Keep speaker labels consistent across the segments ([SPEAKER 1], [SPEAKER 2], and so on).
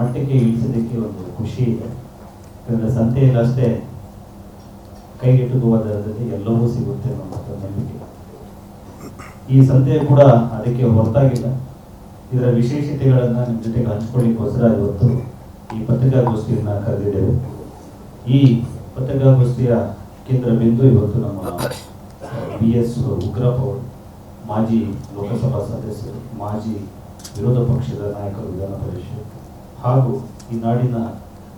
[SPEAKER 1] ಮಟ್ಟಕ್ಕೆ ಇಳಿಸೋದಕ್ಕೆ ಒಂದು ಖುಷಿ ಇದೆ. ಯಾಕಂದರೆ ಸಂತೆಯಲ್ಲಷ್ಟೇ ಕೈಗೆಟುಕುವ ದರದಲ್ಲಿ ಎಲ್ಲವೂ ಸಿಗುತ್ತೆ ಅನ್ನೋ ನಂಬಿಕೆ. ಈ ಸಂತೆ ಕೂಡ ಅದಕ್ಕೆ ಹೊರತಾಗಿಲ್ಲ. ಇದರ ವಿಶೇಷತೆಗಳನ್ನು ನಿಮ್ಮ ಜೊತೆಗೆ ಹಂಚ್ಕೊಳ್ಳಿಕ್ಕೋಸ್ಕರ ಇವತ್ತು ಈ ಪತ್ರಿಕಾಗೋಷ್ಠಿಯನ್ನ ಕರೆದಿದ್ದೇವೆ. ಈ ಪತ್ರಿಕಾಗೋಷ್ಠಿಯ ಕೇಂದ್ರ ಬಿಂದು ಇವತ್ತು ನಮ್ಮ ಬಿ ಎಸ್ ಉಗ್ರಪ್ಪ ಅವರು, ಮಾಜಿ ಲೋಕಸಭಾ ಸದಸ್ಯರು, ಮಾಜಿ ವಿರೋಧ ಪಕ್ಷದ ನಾಯಕರು ವಿಧಾನ ಪರಿಷತ್ ಹಾಗೂ ಈ ನಾಡಿನ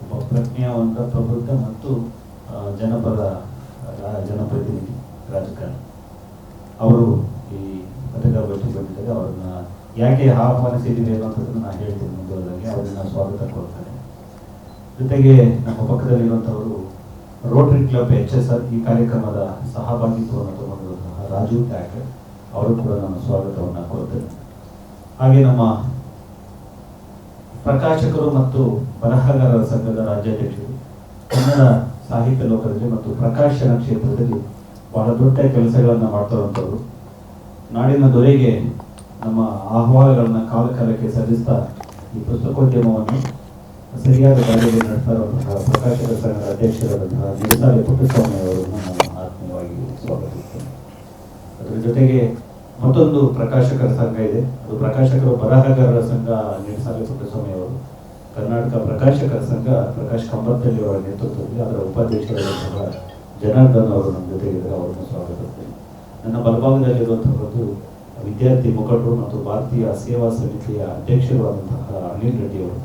[SPEAKER 1] ಒಬ್ಬ ಪ್ರಜ್ಞಾವಂತ ಪ್ರಬುದ್ಧ ಮತ್ತು ಜನಪದ ಜನಪ್ರತಿನಿಧಿ ರಾಜಕಾರಣಿ. ಅವರು ಈ ಪತ್ರಿಕಾಗೋಷ್ಠಿ ಬಂದಿದ್ದಾರೆ ಅವ್ರನ್ನ ಯಾಕೆ ಆಹ್ವಾನಿಸಿದ್ದೀವಿ ಅನ್ನೋಂಥದ್ದನ್ನು ನಾನು ಹೇಳ್ತೀನಿ ಮುಂದುವರೆದಾಗೆ ಅವ್ರನ್ನ ಸ್ವಾಗತ ಕೊಡ್ತಾರೆ ಜೊತೆಗೆ ನಮ್ಮ ಪಕ್ಕದಲ್ಲಿರುವಂಥವರು Rotary club H S R ಈ ಕಾರ್ಯಕ್ರಮದ ಸಹಭಾಗಿತ್ವವನ್ನು ತಗೊಂಡಿರುವಂತಹ ರಾಜು ಟ್ಯಾಕರ್ ಅವರು ಕೂಡ ನಾನು ಸ್ವಾಗತವನ್ನು ಕೊಡ್ತೇನೆ. ಹಾಗೆ ನಮ್ಮ ಪ್ರಕಾಶಕರು ಮತ್ತು ಬರಹಗಾರರ ಸಂಘದ ರಾಜ್ಯಾಧ್ಯಕ್ಷರು ಕನ್ನಡ ಸಾಹಿತ್ಯ ಲೋಕದಲ್ಲಿ ಮತ್ತು ಪ್ರಕಾಶನ ಕ್ಷೇತ್ರದಲ್ಲಿ ಬಹಳ ದೊಡ್ಡ ಕೆಲಸಗಳನ್ನು ಮಾಡ್ತಾರಂಥವ್ರು ನಾಡಿನ ದೊರೆಗೆ ನಮ್ಮ ಆಹ್ವಾನಗಳನ್ನು ಕಾಲಕಾಲಕ್ಕೆ ಸಲ್ಲಿಸ್ತಾ ಈ ಪುಸ್ತಕೋದ್ಯಮವನ್ನು ಸರಿಯಾದ ಕಾರ್ಯದಲ್ಲಿ ನಡೆಸ್ತಾ ಇರುವಂತಹ ಪ್ರಕಾಶಕ ಸಂಘದ ಅಧ್ಯಕ್ಷರಾದಂತಹ ನಿರ್ಸಾಲೆ ಪುಟ್ಟಸ್ವಾಮಿ ಅವರನ್ನು ನಾನು ಆತ್ಮೀಯವಾಗಿ ಸ್ವಾಗತಿಸ್ತೇನೆ. ಅದರ ಜೊತೆಗೆ ಮತ್ತೊಂದು ಪ್ರಕಾಶಕರ ಸಂಘ ಇದೆ. ಅದು ಪ್ರಕಾಶಕರ ಬರಹಗಾರರ ಸಂಘ ನಿರ್ಸಾಲೆ ಪುಟ್ಟಸ್ವಾಮಿ ಅವರು. ಕರ್ನಾಟಕ ಪ್ರಕಾಶಕರ ಸಂಘ ಪ್ರಕಾಶ್ ಕಂಬತ್ತಲ್ಲಿ ಅವರ ನೇತೃತ್ವದಲ್ಲಿ ಅದರ ಉಪಾಧ್ಯಕ್ಷರಾದಂತಹ ಜನಾರ್ದನ್ ಅವರು ನಮ್ಮ ಜೊತೆಗಿದ್ದಾರೆ. ಅವರನ್ನು ಸ್ವಾಗತಿಸ್ತೇನೆ ನನ್ನ ಬಲಭಾಗದಲ್ಲಿರುವಂತಹದ್ದು ವಿದ್ಯಾರ್ಥಿ ಮುಖಂಡರು ಮತ್ತು ಭಾರತೀಯ ಸೇವಾ ಸಮಿತಿಯ ಅಧ್ಯಕ್ಷರು ಆದಂತಹ ಅನಿಲ್ ರೆಡ್ಡಿ ಅವರು.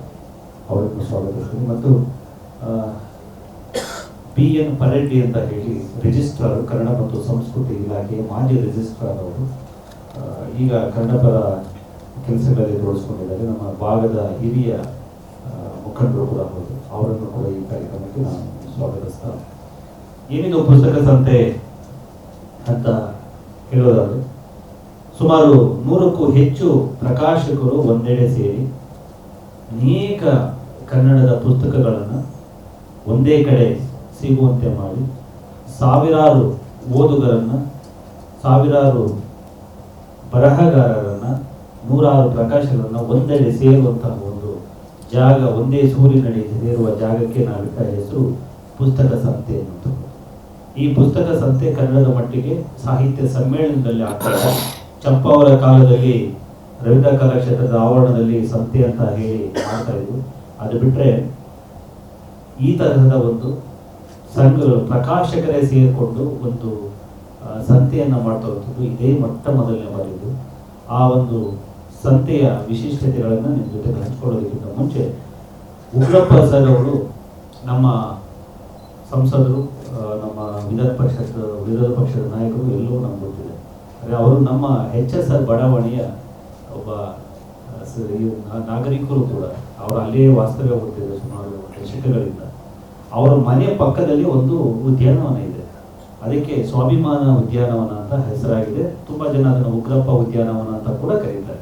[SPEAKER 1] ಅವರನ್ನು ಸ್ವಾಗತಿಸ್ತೀನಿ ಮತ್ತು ಬಿ ಎನ್ ಪರೆಡ್ಡಿ ಅಂತ ಹೇಳಿ ರಿಜಿಸ್ಟ್ರಾರ್ ಕನ್ನಡ ಮತ್ತು ಸಂಸ್ಕೃತಿ ಇಲಾಖೆಯ ಮಾಜಿ ರಿಜಿಸ್ಟ್ರಾರ್ ಅವರು ಈಗ ಕನ್ನಡಪರ ಕೆಲಸಗಳಲ್ಲಿ ತೋರಿಸ್ಕೊಂಡಿದ್ದಾರೆ ನಮ್ಮ ಭಾಗದ ಹಿರಿಯ ಮುಖಂಡರು ಕೂಡ ಹೌದು. ಅವರನ್ನು ಕೂಡ ಈ ಕಾರ್ಯಕ್ರಮಕ್ಕೆ ನಾನು ಸ್ವಾಗತಿಸ್ತಾ ಏನಿದು ಪುಸ್ತಕ ಸಂತೆ ಅಂತ ಹೇಳೋದಾದ್ರೆ ಸುಮಾರು ನೂರಕ್ಕೂ ಹೆಚ್ಚು ಪ್ರಕಾಶಕರು ಒಂದೆಡೆ ಸೇರಿ ಅನೇಕ ಕನ್ನಡದ ಪುಸ್ತಕಗಳನ್ನು ಒಂದೇ ಕಡೆ ಸಿಗುವಂತೆ ಮಾಡಿ ಸಾವಿರಾರು ಓದುಗರನ್ನು, ಸಾವಿರಾರು ಬರಹಗಾರರನ್ನ ನೂರಾರು ಪ್ರಕಾಶಕರನ್ನ ಒಂದೆಡೆ ಸೇರುವಂತಹ ಒಂದು ಜಾಗ, ಒಂದೇ ಸೂರಿನಡಿ ಸೇರುವ ಜಾಗಕ್ಕೆ ನಾವಿಟ್ಟ ಹೆಸರು ಪುಸ್ತಕ ಸಂತೆ ಅಂತ ಈ ಪುಸ್ತಕ ಸಂತೆ ಕನ್ನಡದ ಮಟ್ಟಿಗೆ ಸಾಹಿತ್ಯ ಸಮ್ಮೇಳನದಲ್ಲಿ ಆಗ್ತದೆ. ಚಂಪಾವರ ಕಾಲದಲ್ಲಿ ರವೀಂದ್ರ ಕಲಾಕ್ಷೇತ್ರದ ಆವರಣದಲ್ಲಿ ಸಂತೆ ಅಂತ ಹೇಳಿ ಮಾಡ್ತಾ ಅದು ಬಿಟ್ಟರೆ ಈ ತರಹದ ಒಂದು ಸಂಘಗಳು ಪ್ರಕಾಶಕರೇ ಸೇರಿಕೊಂಡು ಒಂದು ಸಂತೆಯನ್ನ ಮಾಡ್ತಾ ಇದೇ ಮೊಟ್ಟ ಮೊದಲನೇ ಬಾರಿದು ಆ ಒಂದು ಸಂತೆಯ ವಿಶಿಷ್ಟತೆಗಳನ್ನು ನಿಮ್ಮ ಜೊತೆ ಹಂಚ್ಕೊಳ್ಳೋದಕ್ಕಿಂತ ಮುಂಚೆ ಉಗ್ರಪ್ಪ ಸರ್ ಅವರು ನಮ್ಮ ಸಂಸದರು ನಮ್ಮ ವಿಧಾನ ಪರಿಷತ್, ವಿರೋಧ ಪಕ್ಷದ ನಾಯಕರು ಎಲ್ಲವೂ ನಮ್ಗೆ ಗೊತ್ತಿದೆ. ಆದರೆ ಅವರು ನಮ್ಮ ಎಚ್ ಎಸ್ ಆರ್ ಬಡಾವಣೆಯ ಒಬ್ಬ ನಾಗರಿಕರು ಕೂಡ ಅವರು ಅಲ್ಲೇ ವಾಸ್ತವ್ಯ ಹೊಂದಿದ್ದಾರೆ ಸುಮಾರು ದಶಕಗಳಿಂದ. ಅವರ ಮನೆ ಪಕ್ಕದಲ್ಲಿ ಒಂದು ಉದ್ಯಾನವನ ಇದೆ. ಅದಕ್ಕೆ ಸ್ವಾಭಿಮಾನ ಉದ್ಯಾನವನ ಅಂತ ಹೆಸರಾಗಿದೆ. ತುಂಬಾ ಜನ ಅದನ್ನು ಉಗ್ರಪ್ಪ ಉದ್ಯಾನವನ ಅಂತ ಕೂಡ ಕರೀತಾರೆ.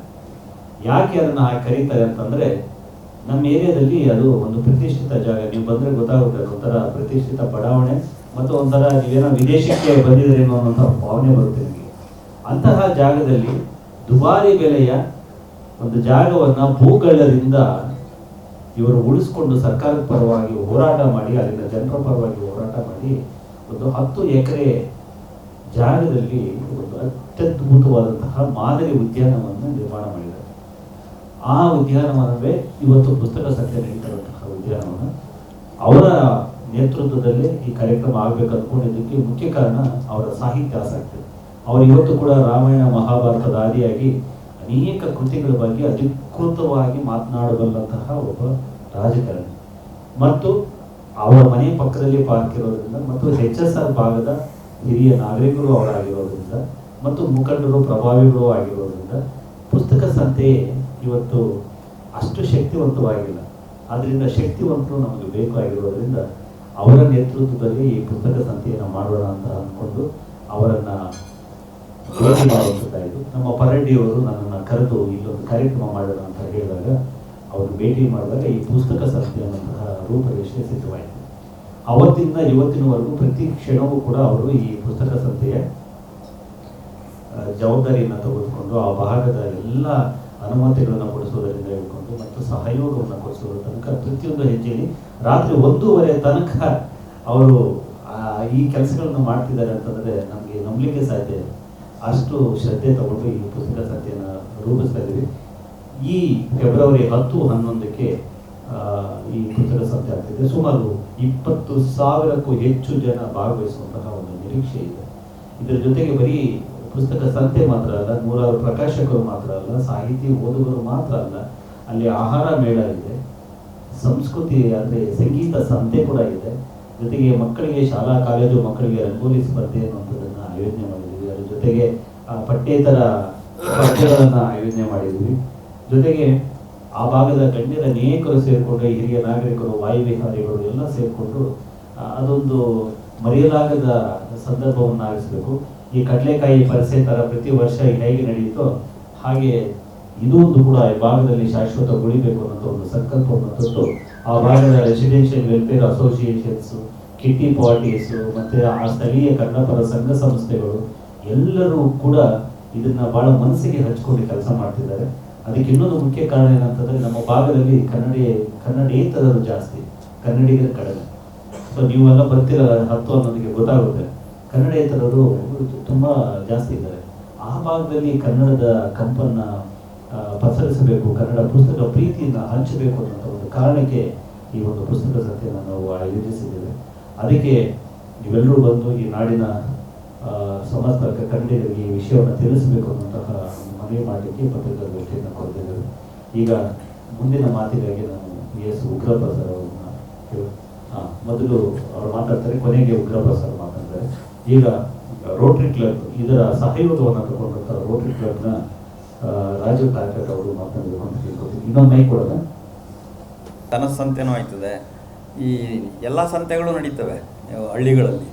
[SPEAKER 1] ಯಾಕೆ ಅದನ್ನ ಕರೀತಾರೆ ಅಂತಂದ್ರೆ, ನಮ್ಮ ಏರಿಯಾದಲ್ಲಿ ಅದು ಒಂದು ಪ್ರತಿಷ್ಠಿತ ಜಾಗ. ನೀವು ಬಂದ್ರೆ ಗೊತ್ತಾಗುತ್ತೆ ಒಂಥರ ಪ್ರತಿಷ್ಠಿತ ಬಡಾವಣೆ ಮತ್ತು ಒಂಥರ ನೀವೇನೋ ವಿದೇಶಕ್ಕೆ ಬಂದಿದ್ರೆ ಅನ್ನೋ ಭಾವನೆ ಬರುತ್ತೆ ನಿಮಗೆ. ಅಂತಹ ಜಾಗದಲ್ಲಿ ದುಬಾರಿ ಬೆಲೆಯ ಒಂದು ಜಾಗವನ್ನ ಭೂಗಳ್ಳರಿಂದ ಇವರು ಉಳಿಸ್ಕೊಂಡು ಸರ್ಕಾರದ ಪರವಾಗಿ ಹೋರಾಟ ಮಾಡಿ, ಅಲ್ಲಿನ ಜನರ ಪರವಾಗಿ ಹೋರಾಟ ಮಾಡಿ ಒಂದು ಹತ್ತು ಎಕರೆ ಜಾಗದಲ್ಲಿ ಒಂದು ಅತ್ಯದ್ಭುತವಾದಂತಹ ಮಾದರಿ ಉದ್ಯಾನವನ್ನು ನಿರ್ಮಾಣ ಮಾಡಿದ್ದಾರೆ. ಆ ಉದ್ಯಾನವನವೇ ಇವತ್ತು ಪುಸ್ತಕ ಸಂತೆ ನಡೀತಿರುವಂತಹ ಉದ್ಯಾನವನ. ಅವರ ನೇತೃತ್ವದಲ್ಲೇ ಈ ಕಾರ್ಯಕ್ರಮ ಆಗಬೇಕು ಅಂದ್ಕೊಂಡಿದ್ದಕ್ಕೆ ಮುಖ್ಯ ಕಾರಣ ಅವರ ಸಾಹಿತ್ಯ ಆಸಕ್ತಿ. ಅವರು ಇವತ್ತು ಕೂಡ ರಾಮಾಯಣ, ಮಹಾಭಾರತದ ಆದಿಯಾಗಿ ಅನೇಕ ಕೃತಿಗಳ ಬಗ್ಗೆ ಅಧಿಕೃತವಾಗಿ ಮಾತನಾಡಬಲ್ಲಂತಹ ಒಬ್ಬ ರಾಜಕಾರಣಿ. ಮತ್ತು ಅವರ ಮನೆ ಪಕ್ಕದಲ್ಲಿ ಪಾರ್ಕ್ ಇರೋದ್ರಿಂದ ಮತ್ತು ಎಚ್ ಎಸ್ ಆರ್ ಭಾಗದ ಹಿರಿಯ ನಾಗರಿಕರು ಅವರಾಗಿರೋದ್ರಿಂದ ಮತ್ತು ಮುಖಂಡರು, ಪ್ರಭಾವಿಗಳು ಆಗಿರೋದ್ರಿಂದ ಪುಸ್ತಕ ಸಂತೆ ಇವತ್ತು ಅಷ್ಟು ಶಕ್ತಿವಂತವಾಗಿಲ್ಲ. ಆದ್ದರಿಂದ ಶಕ್ತಿವಂತರು ನಮಗೆ ಬೇಕಾಗಿರೋದ್ರಿಂದ ಅವರ ನೇತೃತ್ವದಲ್ಲಿ ಈ ಪುಸ್ತಕ ಸಂತೆಯನ್ನು ಮಾಡೋಣ ಅಂತ ಅಂದ್ಕೊಂಡು ಅವರನ್ನು ಮಾಡುವಂಥದ್ದಾಯಿತು ನಮ್ಮ ಪರಡಿಯವರು ನನ್ನನ್ನು ಕರೆದು ಇಲ್ಲೊಂದು ಕಾರ್ಯಕ್ರಮ ಮಾಡೋಣ ಅಂತ ಹೇಳಿದಾಗ ಅವರು ಭೇಟಿ ಮಾಡಿದಾಗ ಈ ಪುಸ್ತಕ ಸಂತೆ ಅನ್ನುವಂತಹ ಪ್ರವೇಶಿಸಿದ್ದಾರೆ ಅವತ್ತಿಂದ ಇವತ್ತಿನವರೆಗೂ ಪ್ರತಿ ಕ್ಷಣವೂ ಕೂಡ ಅವರು ಈ ಪುಸ್ತಕ ಸಂತೆಯ ಜವಾಬ್ದಾರಿಯನ್ನು ತೆಗೆದುಕೊಂಡು ಆ ಭಾಗದ ಎಲ್ಲ ಅನುಮತಿಗಳನ್ನು ಕೊಡಿಸುವುದರಿಂದ ಹೇಳ್ಕೊಂಡು ಮತ್ತು ಸಹಯೋಗವನ್ನು ಕೊಡಿಸುವ ತನಕ ಪ್ರತಿಯೊಂದು ಹೆಜ್ಜೆಯಲ್ಲಿ ರಾತ್ರಿ ಒಂದೂವರೆ ತನಕ ಅವರು ಈ ಕೆಲಸಗಳನ್ನು ಮಾಡ್ತಿದ್ದಾರೆ ಅಂತಂದ್ರೆ ನಮಗೆ ನಂಬಲಿಕ್ಕೆ ಸಾಧ್ಯ ಇದೆ ಅಷ್ಟು ಶ್ರದ್ಧೆ ತಗೊಂಡು ಈ ಪುಸ್ತಕ ಸಂತೆಯನ್ನು ರೂಪಿಸ್ತಾ ಇದ್ದೀವಿ. ಈ ಫೆಬ್ರವರಿ ಹತ್ತು ಹನ್ನೊಂದಕ್ಕೆ ಈ ಪುಸ್ತಕ ಸಂತೆ ಆಗ್ತಿದೆ. ಸುಮಾರು ಇಪ್ಪತ್ತು ಸಾವಿರಕ್ಕೂ ಹೆಚ್ಚು ಜನ ಭಾಗವಹಿಸುವಂತಹ ಒಂದು ನಿರೀಕ್ಷೆ ಇದೆ. ಇದರ ಜೊತೆಗೆ ಬರೀ ಪುಸ್ತಕ ಸಂತೆ ಮಾತ್ರ ಅಲ್ಲ, ನೂರಾರು ಪ್ರಕಾಶಕರು ಮಾತ್ರ ಅಲ್ಲ, ಸಾಹಿತಿ ಓದುಗರು ಮಾತ್ರ ಅಲ್ಲ, ಅಲ್ಲಿ ಆಹಾರ ಮೇಳ ಇದೆ, ಸಂಸ್ಕೃತಿ ಅಂದರೆ ಸಂಗೀತ ಸಂತೆ ಕೂಡ ಇದೆ. ಜೊತೆಗೆ ಮಕ್ಕಳಿಗೆ ಶಾಲಾ, ಕಾಲೇಜು ಮಕ್ಕಳಿಗೆ ರಂಗೋಲಿ ಸ್ಪರ್ಧೆ ಅನ್ನುವಂಥದ್ದನ್ನು ಆಯೋಜನೆ ಮಾಡಿದ್ವಿ. ಅದ್ರ ಜೊತೆಗೆ ಪಠ್ಯೇತರ ಸ್ಪರ್ಧೆಗಳನ್ನು ಆಯೋಜನೆ ಮಾಡಿದ್ವಿ. ಜೊತೆಗೆ ಆ ಭಾಗದ ಗಣ್ಯರ ಅನೇಕರು ಸೇರಿಕೊಂಡು, ಹಿರಿಯ ನಾಗರಿಕರು ವಾಯುವಿಹಾರಿಗಳು ಎಲ್ಲ ಸೇರಿಕೊಂಡು ಅದೊಂದು ಮರೆಯಲಾಗದ ಸಂದರ್ಭವನ್ನು ಆಗಿಸಬೇಕು ಈ ಕಡಲೆಕಾಯಿ ಪರಿಸೆ ಥರ ಪ್ರತಿ ವರ್ಷ ಹೇಗೆ ನಡೆಯುತ್ತೋ, ಹಾಗೆ ಇದು ಒಂದು ಕೂಡ ಈ ಭಾಗದಲ್ಲಿ ಶಾಶ್ವತ ಉಳಿಬೇಕು ಅನ್ನೋ ಒಂದು ಸಂಕಲ್ಪವನ್ನು ತೊಟ್ಟು ಆ ಭಾಗದ residential welfare associations kitty parties, ಮತ್ತೆ ಆ ಸ್ಥಳೀಯ ಕನ್ನಡಪರ ಸಂಘ ಸಂಸ್ಥೆಗಳು, ಎಲ್ಲರೂ ಕೂಡ ಇದನ್ನ ಬಹಳ ಮನಸ್ಸಿಗೆ ಹಚ್ಕೊಂಡು ಕೆಲಸ ಮಾಡ್ತಿದ್ದಾರೆ. ಅದಕ್ಕೆ ಇನ್ನೊಂದು ಮುಖ್ಯ ಕಾರಣ ಏನಂತಂದ್ರೆ ನಮ್ಮ ಭಾಗದಲ್ಲಿ ಕನ್ನಡಿ, ಕನ್ನಡೇತರರು ಜಾಸ್ತಿ, ಕನ್ನಡಿಗರ ಕಡಿಮೆ. ಸೊ ನೀವೆಲ್ಲ ಬರ್ತೀರ ಹತ್ತು ಅನ್ನೋದಕ್ಕೆ ಗೊತ್ತಾಗುತ್ತೆ. ಕನ್ನಡೇತರರು ತುಂಬಾ ಜಾಸ್ತಿ ಇದ್ದಾರೆ. ಆ ಭಾಗದಲ್ಲಿ ಕನ್ನಡದ ಕಂಪನ್ನ ಪಸರಿಸಬೇಕು, ಕನ್ನಡ ಪುಸ್ತಕ ಪ್ರೀತಿಯನ್ನು ಹಂಚಬೇಕು ಅನ್ನೋ ಒಂದು ಕಾರಣಕ್ಕೆ ಈ ಒಂದು ಪುಸ್ತಕ ಸತ್ಯನ ನಾವು ಆಯೋಜಿಸಿದ್ದೇವೆ ಅದಕ್ಕೆ ನೀವೆಲ್ಲರೂ ಬಂದು ಈ ನಾಡಿನ ಸಮಸ್ತ ಕನ್ನಡಿಗರಿಗೆ ಈ ವಿಷಯವನ್ನು ತಿಳಿಸಬೇಕು ಅನ್ನುವಂತಹ ಮನವಿ ಮಾಡಲಿಕ್ಕೆ ಪತ್ರಿಕಾಗೋಷ್ಠಿಯನ್ನು ಕೊಡ್ತಿದ್ದೇವೆ ಈಗ ಮುಂದಿನ ಮಾತಿಗಾಗಿ ನಾನು ಎಸ್ ಉಗ್ರಪ್ಪ ಸರ್ ಅವ್ರನ್ನ ಆ, ಮೊದಲು ಅವರು ಮಾತಾಡ್ತಾರೆ ಕೊನೆಗೆ ಉಗ್ರಪ್ಪ ಸರ್ ಮಾತಾಡ್ತಾರೆ. ಈಗ ರೋಟ್ರಿ ಕ್ಲಬ್ ಇದರ ಸಹಯೋಗವನ್ನು ತಗೊಂಡಂತ ರೋಟ್ರಿ ಕ್ಲಬ್ನ ರಾಜೀವ್ ರಾಜು ಕಾಕಟ್ ಅವರು ಮಾತನಾಡಬೇಕು ಇನ್ನೊಂದು ಮೈ ಕೊಡೋಣ.
[SPEAKER 2] ದನ ಸಂತೆನೂ ಆಯ್ತದೆ. ಈ ಎಲ್ಲ ಸಂತೆಗಳು ನಡೀತವೆ ಹಳ್ಳಿಗಳಲ್ಲಿ.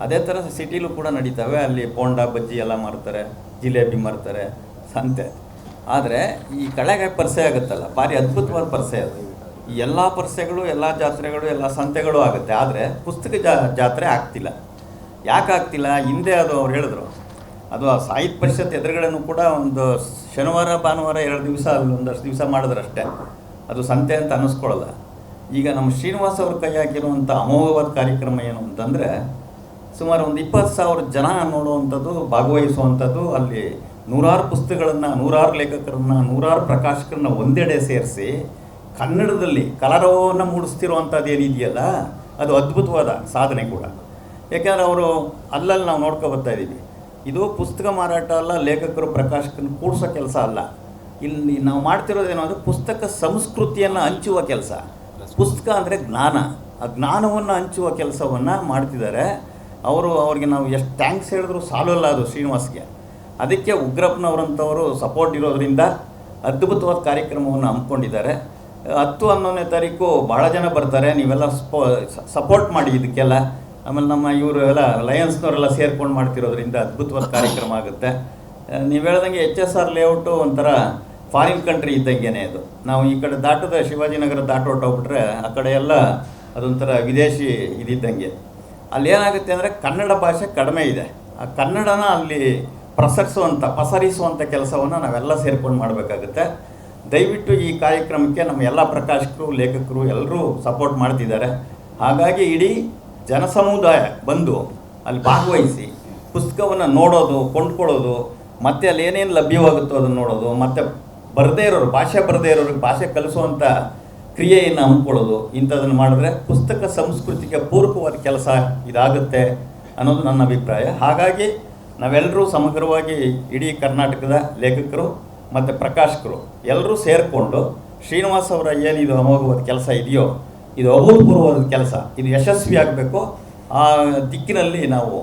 [SPEAKER 2] ಅದೇ ಥರ ಸಿಟಿಲೂ ಕೂಡ ನಡೀತವೆ. ಅಲ್ಲಿ ಪೋಂಡ ಬಜ್ಜಿ ಎಲ್ಲ ಮಾರ್ತಾರೆ ಜಿಲೇಬಿ ಮಾರ್ತಾರೆ. ಸಂತೆ. ಆದರೆ ಈ ಕಳೆಗೆ ಪರಿಸೆ ಆಗುತ್ತಲ್ಲ, ಭಾರಿ ಅದ್ಭುತವಾದ ಪರಿಸೆ ಅದು. ಈ ಎಲ್ಲ ಪರಿಸೆಗಳು, ಎಲ್ಲ ಜಾತ್ರೆಗಳು, ಎಲ್ಲ ಸಂತೆಗಳು ಆಗುತ್ತೆ. ಆದರೆ ಪುಸ್ತಕ ಜಾತ್ರೆ ಆಗ್ತಿಲ್ಲ. ಯಾಕೆ ಆಗ್ತಿಲ್ಲ? ಹಿಂದೆ ಅದು ಅವ್ರು ಹೇಳಿದ್ರು. ಅದು ಆ ಸಾಹಿತ್ಯ ಪರಿಷತ್ ಎದುರುಗಡೆನೂ ಕೂಡ ಒಂದು ಶನಿವಾರ, ಭಾನುವಾರ ಎರಡು ದಿವಸ ಅಲ್ಲಿ ಒಂದಷ್ಟು ದಿವಸ ಮಾಡಿದ್ರಷ್ಟೇ. ಅದು ಸಂತೆ ಅಂತ ಅನ್ನಿಸ್ಕೊಳ್ಳಲ್ಲ. ಈಗ ನಮ್ಮ ಶ್ರೀನಿವಾಸ್ ಅವ್ರ ಕೈ ಹಾಕಿರುವಂಥ ಅಮೋಘವಾದ ಕಾರ್ಯಕ್ರಮ ಏನು ಅಂತಂದರೆ ಸುಮಾರು ಒಂದು ಇಪ್ಪತ್ತು ಸಾವಿರ ಜನ ನೋಡುವಂಥದ್ದು, ಭಾಗವಹಿಸುವಂಥದ್ದು ಅಲ್ಲಿ ನೂರಾರು ಪುಸ್ತಕಗಳನ್ನು, ನೂರಾರು ಲೇಖಕರನ್ನು, ನೂರಾರು ಪ್ರಕಾಶಕರನ್ನ ಒಂದೆಡೆ ಸೇರಿಸಿ ಕನ್ನಡದಲ್ಲಿ ಕಲರವವನ್ನು ಮೂಡಿಸ್ತಿರುವಂಥದ್ದು ಏನಿದೆಯಲ್ಲ, ಅದು ಅದ್ಭುತವಾದ ಸಾಧನೆ ಕೂಡ. ಯಾಕೆಂದರೆ ಅವರು ಅಲ್ಲಲ್ಲಿ ನಾವು ನೋಡ್ಕೊ ಬರ್ತಾ ಇದ್ದೀವಿ. ಇದು ಪುಸ್ತಕ ಮಾರಾಟ ಅಲ್ಲ, ಲೇಖಕರು ಪ್ರಕಾಶಕನ ಕೂಡಿಸೋ ಕೆಲಸ ಅಲ್ಲ. ಇಲ್ಲಿ ನಾವು ಮಾಡ್ತಿರೋದೇನು ಅಂದರೆ ಪುಸ್ತಕ ಸಂಸ್ಕೃತಿಯನ್ನು ಹಂಚುವ ಕೆಲಸ. ಪುಸ್ತಕ ಅಂದರೆ ಜ್ಞಾನ. ಆ ಜ್ಞಾನವನ್ನು ಹಂಚುವ ಕೆಲಸವನ್ನು ಮಾಡ್ತಿದ್ದಾರೆ. ಅವರು ಅವ್ರಿಗೆ ನಾವು ಎಷ್ಟು ಥ್ಯಾಂಕ್ಸ್ ಹೇಳಿದ್ರು ಸಾಲಲ್ಲ ಅದು ಶ್ರೀನಿವಾಸ್ಗೆ. ಅದಕ್ಕೆ ಉಗ್ರಪ್ಪನವರಂಥವರು ಸಪೋರ್ಟ್ ಇರೋದರಿಂದ ಅದ್ಭುತವಾದ ಕಾರ್ಯಕ್ರಮವನ್ನು ಹಮ್ಮಿಕೊಂಡಿದ್ದಾರೆ. ಹತ್ತು, ಹನ್ನೊಂದನೇ ತಾರೀಕು ಭಾಳ ಜನ ಬರ್ತಾರೆ. ನೀವೆಲ್ಲ ಸ್ಪೋ ಸಪೋರ್ಟ್ ಮಾಡಿ ಇದಕ್ಕೆಲ್ಲ. ಆಮೇಲೆ ನಮ್ಮ ಇವರು ಎಲ್ಲ ಲಯನ್ಸ್ನವರೆಲ್ಲ ಸೇರ್ಕೊಂಡು ಮಾಡ್ತಿರೋದ್ರಿಂದ ಅದ್ಭುತವಾದ ಕಾರ್ಯಕ್ರಮ ಆಗುತ್ತೆ. ನೀವು ಹೇಳ್ದಂಗೆ ಎಚ್ ಎಸ್ ಆರ್ ಲೇಔಟು ಒಂಥರ ಫಾರಿನ್ ಕಂಟ್ರಿ ಇದ್ದಂಗೆನೇ ಅದು. ನಾವು ಈ ಕಡೆ ದಾಟದ, ಶಿವಾಜಿನಗರ ದಾಟೋಟೋಗ್ಬಿಟ್ರೆ ಆ ಕಡೆ ಎಲ್ಲ ಅದೊಂಥರ ವಿದೇಶಿ ಇದಿದ್ದಂಗೆ. ಅಲ್ಲಿ ಏನಾಗುತ್ತೆ ಅಂದರೆ ಕನ್ನಡ ಭಾಷೆ ಕಡಿಮೆ ಇದೆ. ಆ ಕನ್ನಡನ ಅಲ್ಲಿ ಪ್ರಸರಿಸುವಂಥ ಪಸರಿಸುವಂಥ ಕೆಲಸವನ್ನು ನಾವೆಲ್ಲ ಸೇರ್ಕೊಂಡು ಮಾಡಬೇಕಾಗುತ್ತೆ. ದಯವಿಟ್ಟು ಈ ಕಾರ್ಯಕ್ರಮಕ್ಕೆ ನಮ್ಮ ಎಲ್ಲ ಪ್ರಕಾಶಕರು, ಲೇಖಕರು ಎಲ್ಲರೂ ಸಪೋರ್ಟ್ ಮಾಡ್ತಿದ್ದಾರೆ. ಹಾಗಾಗಿ ಇಡೀ ಜನಸಮುದಾಯ ಬಂದು ಅಲ್ಲಿ ಭಾಗವಹಿಸಿ ಪುಸ್ತಕವನ್ನು ನೋಡೋದು, ಕೊಂಡ್ಕೊಳ್ಳೋದು, ಮತ್ತೆ ಅಲ್ಲಿ ಏನೇನು ಲಭ್ಯವಾಗುತ್ತೋ ಅದನ್ನು ನೋಡೋದು, ಮತ್ತು ಬರದೇ ಇರೋರು, ಭಾಷೆ ಬರದೇ ಇರೋರಿಗೆ ಭಾಷೆ ಕಲಿಸುವಂಥ ಕ್ರಿಯೆಯನ್ನು ಹಮ್ಮಿಕೊಳ್ಳೋದು ಇಂಥದನ್ನು ಮಾಡಿದ್ರೆ ಪುಸ್ತಕ ಸಂಸ್ಕೃತಿಗೆ ಪೂರಕವಾದ ಕೆಲಸ ಇದಾಗುತ್ತೆ ಅನ್ನೋದು ನನ್ನ ಅಭಿಪ್ರಾಯ. ಹಾಗಾಗಿ ನಾವೆಲ್ಲರೂ ಸಮಗ್ರವಾಗಿ ಇಡೀ ಕರ್ನಾಟಕದ ಲೇಖಕರು ಮತ್ತು ಪ್ರಕಾಶಕರು ಎಲ್ಲರೂ ಸೇರಿಕೊಂಡು ಶ್ರೀನಿವಾಸ್ ಅವರ ಏನಿದು ಅಮೋಘವಾದ ಕೆಲಸ ಇದೆಯೋ, ಇದು ಅಭೂತಪೂರ್ವವಾದ ಕೆಲಸ, ಇದು ಯಶಸ್ವಿ ಆಗಬೇಕು, ಆ ದಿಕ್ಕಿನಲ್ಲಿ ನಾವು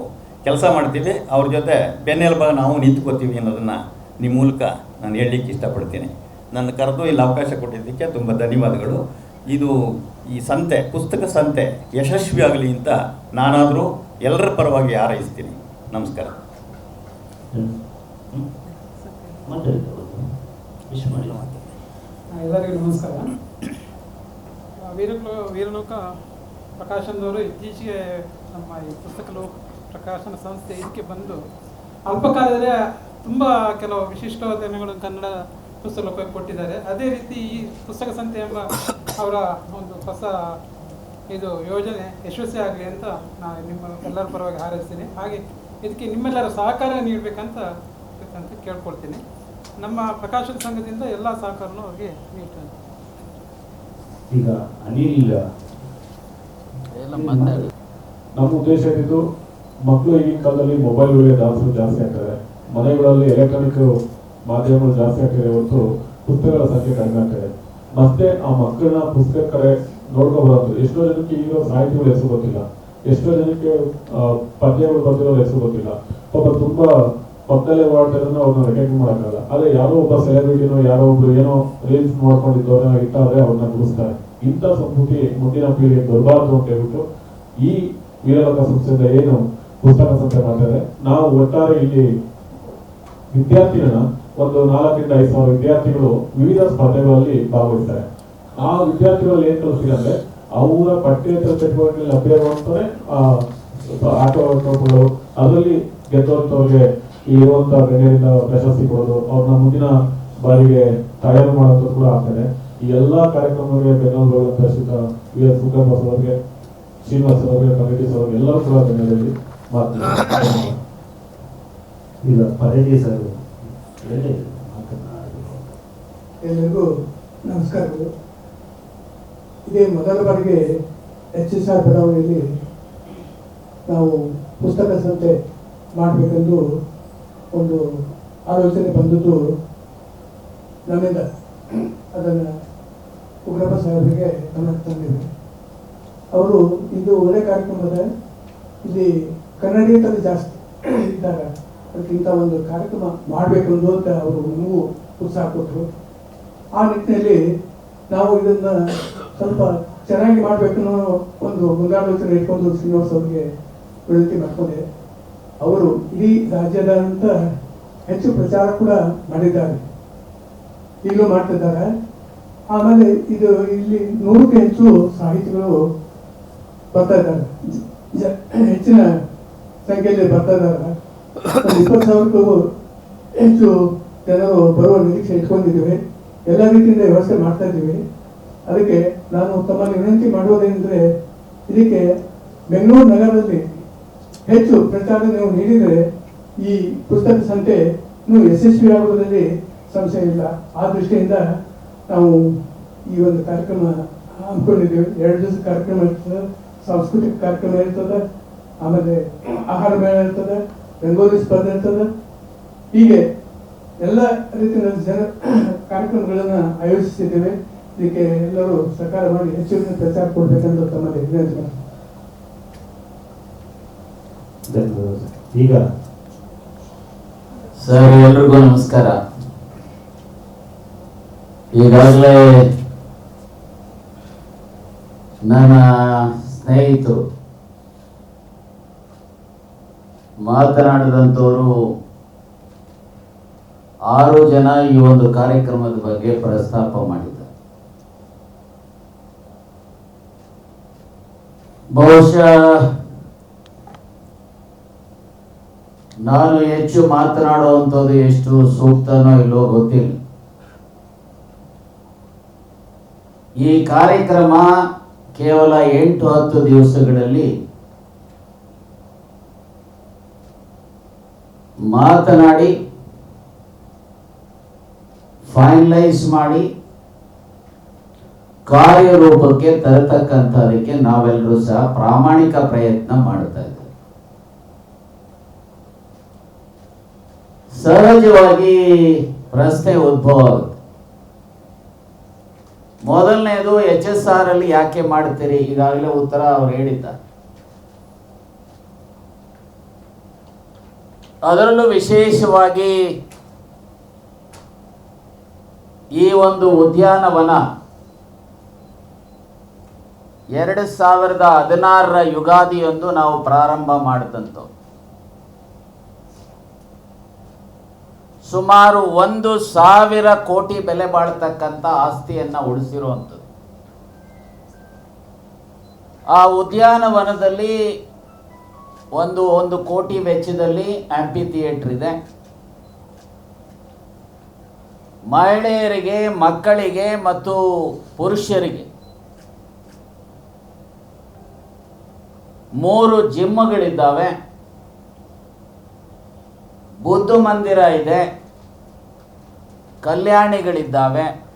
[SPEAKER 2] ಕೆಲಸ ಮಾಡ್ತೀವಿ. ಅವ್ರ ಜೊತೆ ಬೆನ್ನೆಲುಬಾಗ ನಾವು ನಿಂತ್ಕೋತೀವಿ ಅನ್ನೋದನ್ನು ನಿಮ್ಮ ಮೂಲಕ ನಾನು ಹೇಳಲಿಕ್ಕೆ ಇಷ್ಟಪಡ್ತೀನಿ. ನನ್ನ ಕರೆದು ಇಲ್ಲಿ ಅವಕಾಶ ಕೊಟ್ಟಿದ್ದಕ್ಕೆ ತುಂಬ ಧನ್ಯವಾದಗಳು. ಇದು ಈ ಸಂತೆ, ಪುಸ್ತಕ ಸಂತೆ ಯಶಸ್ವಿ ಆಗಲಿ ಅಂತ ನಾನಾದರೂ ಎಲ್ಲರ ಪರವಾಗಿ ಹಾರೈಸ್ತೀನಿ. ನಮಸ್ಕಾರ.
[SPEAKER 3] ಎಲ್ಲರಿಗೂ ನಮಸ್ಕಾರ. ವೀರಕ್ಲೋ ವೀರನೌಕ ಪ್ರಕಾಶನದವರು ಇತ್ತೀಚೆಗೆ ನಮ್ಮ ಈ ಪುಸ್ತಕ ಲೋಕ ಪ್ರಕಾಶನ ಸಂಸ್ಥೆ ಇದಕ್ಕೆ ಬಂದು ಅಲ್ಪಕಾಲದಲ್ಲೇ ತುಂಬ ಕೆಲವು ವಿಶಿಷ್ಟವಾದನೆಗಳು ಕನ್ನಡ ಪುಸ್ತಕ ಲೋಕಕ್ಕೆ ಕೊಟ್ಟಿದ್ದಾರೆ. ಅದೇ ರೀತಿ ಈ ಪುಸ್ತಕ ಸಂತೆ ಎಂಬ ಅವರ ಒಂದು ಹೊಸ ಇದು ಯೋಜನೆ ಯಶಸ್ವಿ ಆಗಲಿ ಅಂತ ನಾನು ನಿಮ್ಮ ಎಲ್ಲರ ಪರವಾಗಿ ಹಾರೈಸ್ತೀನಿ. ಹಾಗೆ ಇದಕ್ಕೆ ನಿಮ್ಮೆಲ್ಲರ ಸಹಕಾರ ನೀಡಬೇಕಂತ ಅಂತ ಕೇಳ್ಕೊಳ್ತೀನಿ. ನಮ್ಮ ಪ್ರಕಾಶನ ಸಂಘದಿಂದ ಎಲ್ಲ ಸಹಕಾರನೂ ಅವ್ರಿಗೆ ನೀಡ್ತಾರೆ
[SPEAKER 1] ಈಗ ಅನಿಲ್
[SPEAKER 4] ನಮ್ಮ ಉದ್ದೇಶ ಏನಿದ್ದು ಮಕ್ಕಳು ಈಗಿನ ಕಾಲದಲ್ಲಿ ಮೊಬೈಲ್ ದಾಸರು ಜಾಸ್ತಿ ಆಗ್ತಾರೆ ಮನೆಗಳಲ್ಲಿ ಎಲೆಕ್ಟ್ರಾನಿಕ್ ಮಾಧ್ಯಮಗಳು ಜಾಸ್ತಿ ಆಗ್ತಾರೆ ಹೊರತು ಪುಸ್ತಕಗಳ ಸಂಖ್ಯೆ ಕಡಿಮೆ ಆಗ್ತದೆ. ಮತ್ತೆ ಆ ಮಕ್ಕಳನ್ನ ಪುಸ್ತಕ ಕಡೆ ನೋಡ್ಕೋಬಾರದು ಎಷ್ಟೋ ಜನಕ್ಕೆ ಈಗ ಸಾಹಿತಿಗಳು ಹೆಸರು ಗೊತ್ತಿಲ್ಲ. ಎಷ್ಟೋ ಜನಕ್ಕೆ ಪದ್ಯಗಳು ಬರ್ತಿರೋ ಹೆಸರು ಗೊತ್ತಿಲ್ಲ. ಪಾಪ ತುಂಬಾ ಪಕ್ಕದಲ್ಲೇ ಓಡಾಡ್ತಾರೆ ಅವ್ರನ್ನ ರೆಕಗ್ನೈಸ್ ಮಾಡೋಕ್ಕಾಗಲ್ಲ. ಆದ್ರೆ ಯಾರೋ ಒಬ್ಬ ಸೆಲೆಬ್ರಿಟಿನೋ ಯಾರೋ ಒಬ್ರು ಏನೋ ರೀಲ್ಸ್ ಮಾಡ್ಕೊಂಡಿದ್ದವ್ರನ್ನ ಇಟ್ಟಾದ್ರೆ ಅವ್ರನ್ನ ಗುರುಸ್ತಾರೆ ಇಂಥ ಸಂಸ್ಕೃತಿ ಮುಂದಿನ ಪೀಳಿಗೆ ಬರಬಾರ್ದು ಅಂತ ಹೇಳ್ಬಿಟ್ಟು ಈ ವೀರಲೋಕ ಸಂಸ್ಥೆಯಿಂದ ಏನು ಪುಸ್ತಕ ಸಂಸ್ಥೆ ಮಾಡ್ತಾರೆ. ನಾವು ಒಟ್ಟಾರೆ ಇಲ್ಲಿ ವಿದ್ಯಾರ್ಥಿಗಳನ್ನ ಒಂದು ನಾಲ್ಕರಿಂದ ಐದು ಸಾವಿರ ವಿದ್ಯಾರ್ಥಿಗಳು ವಿವಿಧ ಸ್ಪರ್ಧೆಗಳಲ್ಲಿ ಭಾಗವಹಿಸ್ತಾರೆ. ಆ ವಿದ್ಯಾರ್ಥಿಗಳಲ್ಲಿ ಏನ್ ಕಲಿಸ್ತೀವಿ ಅಂದ್ರೆ ಅವರ ಪಠ್ಯೇತರ ಚಟುವಟಿಕೆ ಲಭ್ಯವಾಗ್ತಾರೆ ಆ ಆಟೋಟಗಳು ಅದರಲ್ಲಿ ಗೆದ್ದವಂತವ್ರಿಗೆ ಇರುವಂತ ಗಣ್ಯರಿಂದ ಪ್ರಶಸ್ತಿ ಕೊಡೋದು ಅವ್ರನ್ನ ಮುಂದಿನ ಬಾರಿಗೆ ತಯಾರು ಮಾಡೋದು ಕೂಡ ಆಗ್ತಾರೆ ಈ ಎಲ್ಲಾ ಕಾರ್ಯಕ್ರಮಗಳಿಗೆ ಬೆಂಗಳೂರು ಪ್ರಸಿದ್ಧ ವಿ ಎಸ್ ಮುಖಬಸ್ ಅವರಿಗೆ ಶ್ರೀನಿವಾಸ್ ಅವರಿಗೆ ಕಮಿಟಿ ಅವರಿಗೆ ಎಲ್ಲರೂ ಕೂಡ
[SPEAKER 1] ಬೆಂಗಳೂರಲ್ಲಿ ಸರ್. ಮಾತನಾಡಿ
[SPEAKER 5] ಎಲ್ಲರಿಗೂ ನಮಸ್ಕಾರಗಳು. ಇದೇ ಮೊದಲ ಬಾರಿಗೆ ಎಚ್ ಎಸ್ ಆರ್ ಬಡಾವಣೆಯಲ್ಲಿ ನಾವು ಪುಸ್ತಕ ಸಂತೆ ಮಾಡಬೇಕೆಂದು ಒಂದು ಆಲೋಚನೆ ಬಂದದ್ದು ನನ್ನಿಂದ. ಅದನ್ನು ಉಗ್ರಪ್ಪ ಸಾಹೇಬರಿಗೆ ಗಮನಕ್ಕೆ ತಂದಿದೆ ಅವರು ಇದು ಒಳ್ಳೆ ಕಾರ್ಯಕ್ರಮದ ಇಲ್ಲಿ ಕನ್ನಡಿಗರಲ್ಲಿ ಜಾಸ್ತಿ ಇದ್ದಾಗ ಅದಕ್ಕಿಂತ ಒಂದು ಕಾರ್ಯಕ್ರಮ ಮಾಡಬೇಕು ಅಂತ ಅವರು ನಮಗೂ ಉತ್ಸಾಹ ಕೊಟ್ಟರು. ಆ ನಿಟ್ಟಿನಲ್ಲಿ ನಾವು ಇದನ್ನ ಸ್ವಲ್ಪ ಚೆನ್ನಾಗಿ ಮಾಡಬೇಕು ಅನ್ನೋ ಒಂದು ಮುಂದಾಲೋಚನೆ ಇಟ್ಕೊಂಡು ಶ್ರೀನಿವಾಸ್ ಅವರಿಗೆ ವಿನಂತಿ ಮಾಡ್ಕೊಂಡೆ. ಅವರು ಇಡೀ ರಾಜ್ಯದಾದ್ಯಂತ ಹೆಚ್ಚು ಪ್ರಚಾರ ಕೂಡ ಮಾಡಿದ್ದಾರೆ. ಈಗಲೂ ಮಾಡ್ತಿದ್ದಾರೆ. ಆಮೇಲೆ ಇದು ಇಲ್ಲಿ ನೂರಕ್ಕೆ ಹೆಚ್ಚು ಸಾಹಿತಿಗಳು ಬರ್ತಾ ಇದ್ದಾರೆ. ಹೆಚ್ಚಿನ ಸಂಖ್ಯೆಯಲ್ಲಿ ಬರ್ತಾ ಇದ್ದಾರೆ. ಇಪ್ಪತ್ತು ಸಾವಿರಕ್ಕೂ ಹೆಚ್ಚು ಜನರು ಬರುವ ನಿರೀಕ್ಷೆ ಇಟ್ಕೊಂಡಿದ್ದೀವಿ. ಎಲ್ಲ ರೀತಿಯಿಂದ ವ್ಯವಸ್ಥೆ ಮಾಡ್ತಾ ಇದ್ದೀವಿ. ಅದಕ್ಕೆ ನಾನು ತಮ್ಮಲ್ಲಿ ವಿನಂತಿ ಮಾಡುವುದೇನೆಂದರೆ, ಇದಕ್ಕೆ ಬೆಂಗಳೂರು ನಗರದಲ್ಲಿ ಹೆಚ್ಚು ಪ್ರಚಾರ ನೀವು ನೀಡಿದರೆ ಈ ಪುಸ್ತಕ ಸಂತೆ ಇನ್ನೂ ಯಶಸ್ವಿಯಾಗುವುದರಲ್ಲಿ ಸಂಶಯ ಇಲ್ಲ. ಆ ದೃಷ್ಟಿಯಿಂದ ನಾವು ಈ ಒಂದು ಕಾರ್ಯಕ್ರಮ ಹಮ್ಮಿಕೊಂಡಿದ್ದೇವೆ. ಎರಡು ದಿವಸ ಕಾರ್ಯಕ್ರಮ ಇರ್ತದೆ, ಸಾಂಸ್ಕೃತಿಕ ಕಾರ್ಯಕ್ರಮ ಇರ್ತದೆ, ಆಮೇಲೆ ಆಹಾರ ಮೇಳ ಇರ್ತದೆ, ರಂಗೋಲಿ ಸ್ಪರ್ಧೆ ಇರ್ತದೆ. ಹೀಗೆ ಎಲ್ಲ ರೀತಿಯ ಜನ ಕಾರ್ಯಕ್ರಮಗಳನ್ನು ಆಯೋಜಿಸಿದ್ದೇವೆ. ಇದಕ್ಕೆ ಎಲ್ಲರೂ ಸಹಕಾರ ಮಾಡಿ ಹೆಚ್ಚಿನ ಪ್ರಚಾರ ಕೊಡಬೇಕೆಂದು ತಮ್ಮಲ್ಲಿ ವಿನಂತಿ
[SPEAKER 1] ಈಗ.
[SPEAKER 6] ಸರ್ ಎಲ್ರಿಗೂ ನಮಸ್ಕಾರ. ಈಗಾಗಲೇ ನನ್ನ ಸ್ನೇಹಿತರು ಮಾತನಾಡಿದಂಥವರು ಆರು ಜನ ಈ ಒಂದು ಕಾರ್ಯಕ್ರಮದ ಬಗ್ಗೆ ಪ್ರಸ್ತಾಪ ಮಾಡಿದ್ದಾರೆ ಬಹುಶಃ ನಾನು ಹೆಚ್ಚು ಮಾತನಾಡುವಂಥದ್ದು ಎಷ್ಟು ಸೂಕ್ತನೋ ಇಲ್ಲೋ ಗೊತ್ತಿಲ್ಲ. ಈ ಕಾರ್ಯಕ್ರಮ ಕೇವಲ ಎಂಟು ಹತ್ತು ದಿವಸಗಳಲ್ಲಿ ಮಾತನಾಡಿ ಫೈನಲೈಸ್ ಮಾಡಿ ಕಾರ್ಯರೂಪಕ್ಕೆ ತರತಕ್ಕಂಥದಕ್ಕೆ ನಾವೆಲ್ಲರೂ ಸಹ ಪ್ರಾಮಾಣಿಕ ಪ್ರಯತ್ನ ಮಾಡ್ತಾ ಇದ್ದೇವೆ. ಸಹಜವಾಗಿ ರಸ್ತೆ ಉದ್ಭವ ಆಗುತ್ತೆ. ಮೊದಲನೇದು ಎಚ್ ಎಸ್ ಆರ್ ಅಲ್ಲಿ ಯಾಕೆ ಮಾಡ್ತೀರಿ? ಈಗಾಗಲೇ ಉತ್ತರ ಅವ್ರು ಹೇಳಿದ್ದಾರೆ. ಅದರಲ್ಲೂ ವಿಶೇಷವಾಗಿ ಈ ಒಂದು ಉದ್ಯಾನವನ ಎರಡು ಸಾವಿರದ ಹದಿನಾರರ ಯುಗಾದಿಯೊಂದು ನಾವು ಪ್ರಾರಂಭ ಮಾಡಿದಂತು ಸುಮಾರು ಒಂದು ಸಾವಿರ ಕೋಟಿ ಬೆಲೆ ಬಾಳ್ತಕ್ಕಂಥ ಆಸ್ತಿಯನ್ನ ಉಳಿಸಿರುವಂಥದ್ದು. ಆ ಉದ್ಯಾನವನದಲ್ಲಿ ಒಂದು ಒಂದು ಕೋಟಿ ವೆಚ್ಚದಲ್ಲಿ ಆಂಪಿ ಥಿಯೇಟರ್ ಇದೆ. ಮಹಿಳೆಯರಿಗೆ, ಮಕ್ಕಳಿಗೆ ಮತ್ತು ಪುರುಷರಿಗೆ ಮೂರು ಜಿಮ್ಗಳಿದ್ದಾವೆ ಬುದ್ಧ ಮಂದಿರ ಇದೆ. ಕಲ್ಯಾಣಿಗಳಿದ್ದಾವೆ.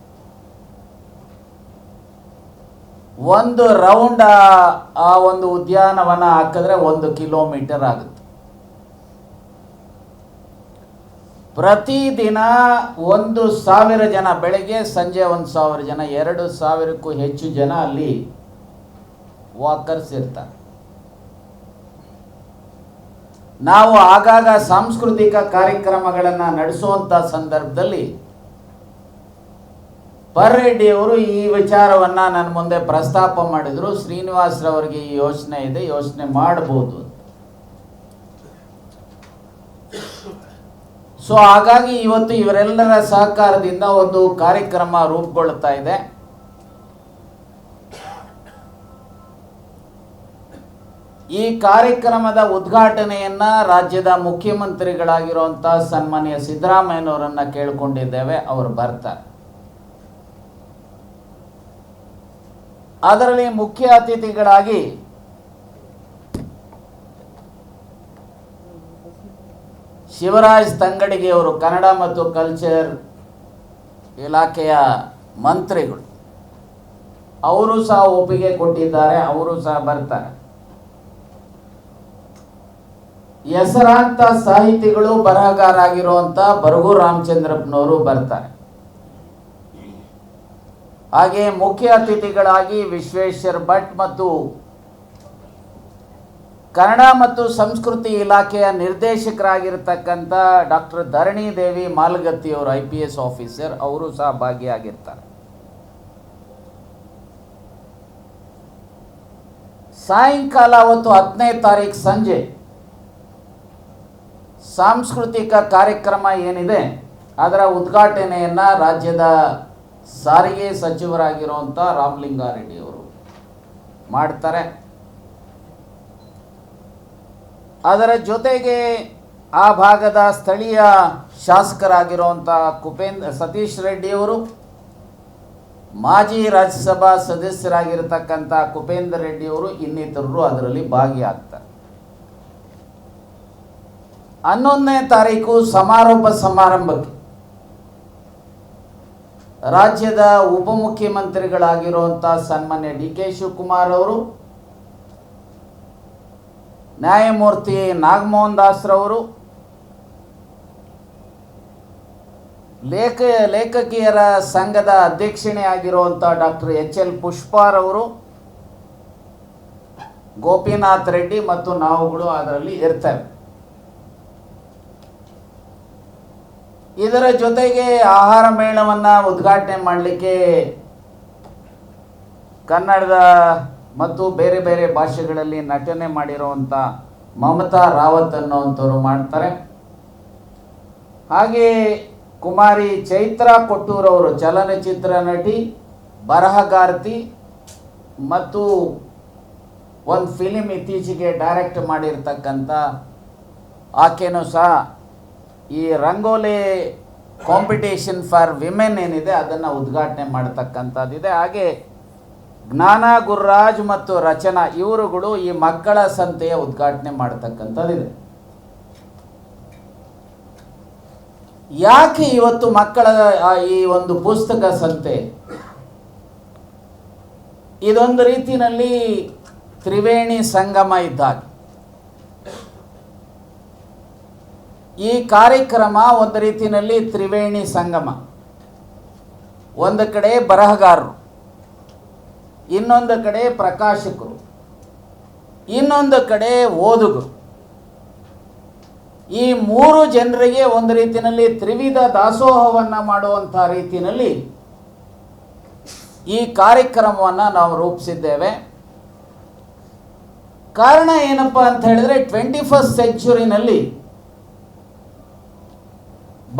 [SPEAKER 6] ಒಂದು ರೌಂಡ್ ಆ- ಆ ಒಂದು ಉದ್ಯಾನವನ ಹಾಕಿದ್ರೆ ಒಂದು ಕಿಲೋಮೀಟರ್ ಆಗುತ್ತೆ. ಪ್ರತಿದಿನ ಒಂದು ಸಾವಿರ ಜನ, ಬೆಳಗ್ಗೆ, ಸಂಜೆ ಒಂದು ಸಾವಿರ ಜನ, ಎರಡು ಸಾವಿರಕ್ಕೂ ಹೆಚ್ಚು ಜನ ಅಲ್ಲಿ ವಾಕರ್ಸ್ ಇರ್ತಾರೆ. ನಾವು ಆಗಾಗ ಸಾಂಸ್ಕೃತಿಕ ಕಾರ್ಯಕ್ರಮಗಳನ್ನು ನಡೆಸುವಂಥ ಸಂದರ್ಭದಲ್ಲಿ ಪರ್ರೆಡ್ಡಿಯವರು ಈ ವಿಚಾರವನ್ನ ನನ್ನ ಮುಂದೆ ಪ್ರಸ್ತಾಪ ಮಾಡಿದ್ರು. ಶ್ರೀನಿವಾಸ್ರವರಿಗೆ ಈ ಯೋಚನೆ ಇದೆ, ಯೋಚನೆ ಮಾಡಬಹುದು ಸೊ ಹಾಗಾಗಿ ಇವತ್ತು ಇವರೆಲ್ಲರ ಸಹಕಾರದಿಂದ ಒಂದು ಕಾರ್ಯಕ್ರಮ ರೂಪುಗೊಳ್ತಾ ಇದೆ. ಈ ಕಾರ್ಯಕ್ರಮದ ಉದ್ಘಾಟನೆಯನ್ನ ರಾಜ್ಯದ ಮುಖ್ಯಮಂತ್ರಿಗಳಾಗಿರುವಂಥ ಸನ್ಮಾನ್ಯ ಸಿದ್ದರಾಮಯ್ಯನವರನ್ನ ಕೇಳಿಕೊಂಡಿದ್ದೇವೆ. ಅವರು ಬರ್ತಾರೆ. ಅದರಲ್ಲಿ ಮುಖ್ಯ ಅತಿಥಿಗಳಾಗಿ ಶಿವರಾಜ್ ತಂಗಡಿಗೆ ಅವರು, ಕನ್ನಡ ಮತ್ತು ಕಲ್ಚರ್ ಇಲಾಖೆಯ ಮಂತ್ರಿಗಳು. ಅವರು ಸಹ ಒಪ್ಪಿಗೆ ಕೊಟ್ಟಿದ್ದಾರೆ, ಅವರು ಸಹ ಬರ್ತಾರೆ. ಹೆಸರಾಂತ ಸಾಹಿತಿಗಳು ಬರಹಗಾರಾಗಿರುವಂಥ ಬರಗು ರಾಮಚಂದ್ರಪ್ಪನವರು ಬರ್ತಾರೆ. ಹಾಗೆ ಮುಖ್ಯ ಅತಿಥಿಗಳಾಗಿ ವಿಶ್ವೇಶ್ವರ್ ಭಟ್ ಮತ್ತು ಕನ್ನಡ ಮತ್ತು ಸಂಸ್ಕೃತಿ ಇಲಾಖೆಯ ನಿರ್ದೇಶಕರಾಗಿರ್ತಕ್ಕಂಥ ಡಾಕ್ಟರ್ ಧರಣಿ ದೇವಿ ಮಾಲ್ಗತ್ತಿ ಅವರು, ಐ ಪಿ ಎಸ್ ಆಫೀಸರ್, ಅವರು ಸಹ ಭಾಗಿಯಾಗಿರ್ತಾರೆ. ಸಾಯಂಕಾಲ ಅವತ್ತು ಹತ್ತನೇ ತಾರೀಕು ಸಂಜೆ ಸಾಂಸ್ಕೃತಿಕ ಕಾರ್ಯಕ್ರಮ ಏನಿದೆ, ಅದರ ಉದ್ಘಾಟನೆಯನ್ನು ರಾಜ್ಯದ ಸಾರಿಗೆ ಸಚಿವರಾಗಿರುವಂಥ ರಾಮಲಿಂಗಾರೆಡ್ಡಿ ಅವರು ಮಾಡ್ತಾರೆ. ಅದರ ಜೊತೆಗೆ ಆ ಭಾಗದ ಸ್ಥಳೀಯ ಶಾಸಕರಾಗಿರುವಂಥ ಕುಪೇಂದ್ರ ಸತೀಶ್ ರೆಡ್ಡಿಯವರು ಮಾಜಿ ರಾಜ್ಯಸಭಾ ಸದಸ್ಯರಾಗಿರ್ತಕ್ಕಂಥ ಕುಪೇಂದ್ರ ರೆಡ್ಡಿಯವರು ಇನ್ನಿತರರು ಅದರಲ್ಲಿ ಭಾಗಿಯಾಗ್ತಾರೆ. ಹನ್ನೊಂದನೇ ತಾರೀಕು ಸಮಾರೋಪ ಸಮಾರಂಭಕ್ಕೆ ರಾಜ್ಯದ ಉಪಮುಖ್ಯಮಂತ್ರಿಗಳಾಗಿರುವಂಥ ಸನ್ಮಾನ್ಯ ಡಿ ಕೆ ಶಿವಕುಮಾರ್ ಅವರು, ನ್ಯಾಯಮೂರ್ತಿ ನಾಗಮೋಹನ್ ದಾಸ್ರವರು ಲೇಖ, ಲೇಖಕಿಯರ ಸಂಘದ ಅಧ್ಯಕ್ಷಣೆ ಆಗಿರುವಂಥ ಡಾಕ್ಟರ್ ಎಚ್ ಎಲ್ ಪುಷ್ಪಾರವರು ಗೋಪಿನಾಥ್ ರೆಡ್ಡಿ ಮತ್ತು ನಾವುಗಳು ಅದರಲ್ಲಿ ಇರ್ತೇವೆ. ಇದರ ಜೊತೆಗೆ ಆಹಾರ ಮೇಳವನ್ನು ಉದ್ಘಾಟನೆ ಮಾಡಲಿಕ್ಕೆ ಕನ್ನಡದ ಮತ್ತು ಬೇರೆ ಬೇರೆ ಭಾಷೆಗಳಲ್ಲಿ ನಟನೆ ಮಾಡಿರುವಂಥ ಮಮತಾ ರಾವತ್ ಅನ್ನೋವಂಥವ್ರು ಮಾಡ್ತಾರೆ. ಹಾಗೆ ಕುಮಾರಿ ಚೈತ್ರ ಕೊಟ್ಟೂರವರು ಚಲನಚಿತ್ರ ನಟಿ ಬರಹಗಾರ್ತಿ ಮತ್ತು ಒಂದು ಫಿಲಿಮ್ ಇತ್ತೀಚೆಗೆ ಡೈರೆಕ್ಟ್ ಮಾಡಿರ್ತಕ್ಕಂಥ ಆಕೆನೂ ಸಹ ಈ ರಂಗೋಲಿ ಕಾಂಪಿಟೇಷನ್ ಫಾರ್ ವಿಮೆನ್ ಏನಿದೆ, ಅದನ್ನು ಉದ್ಘಾಟನೆ ಮಾಡತಕ್ಕಂಥದ್ದಿದೆ. ಹಾಗೆ ಜ್ಞಾನ, ಗುರುರಾಜ್ ಮತ್ತು ರಚನಾ ಇವರುಗಳು ಈ ಮಕ್ಕಳ ಸಂತೆಯ ಉದ್ಘಾಟನೆ ಮಾಡ್ತಕ್ಕಂಥದ್ದಿದೆ. ಯಾಕೆ ಇವತ್ತು ಮಕ್ಕಳ ಈ ಒಂದು ಪುಸ್ತಕ ಸಂತೆ? ಇದೊಂದು ರೀತಿಯಲ್ಲಿ ತ್ರಿವೇಣಿ ಸಂಗಮ ಇದ್ದಾಗ. ಈ ಕಾರ್ಯಕ್ರಮ ಒಂದು ರೀತಿಯಲ್ಲಿ ತ್ರಿವೇಣಿ ಸಂಗಮ. ಒಂದು ಕಡೆ ಬರಹಗಾರರು, ಇನ್ನೊಂದು ಕಡೆ ಪ್ರಕಾಶಕರು, ಇನ್ನೊಂದು ಕಡೆ ಓದುಗರು. ಈ ಮೂರು ಜನರಿಗೆ ಒಂದು ರೀತಿಯಲ್ಲಿ ತ್ರಿವಿಧ ದಾಸೋಹವನ್ನು ಮಾಡುವಂಥ ರೀತಿಯಲ್ಲಿ ಈ ಕಾರ್ಯಕ್ರಮವನ್ನು ನಾವು ರೂಪಿಸಿದ್ದೇವೆ. ಕಾರಣ ಏನಪ್ಪ ಅಂತ ಹೇಳಿದ್ರೆ ಟ್ವೆಂಟಿ ಫಸ್ಟ್ ಸೆಂಚುರಿನಲ್ಲಿ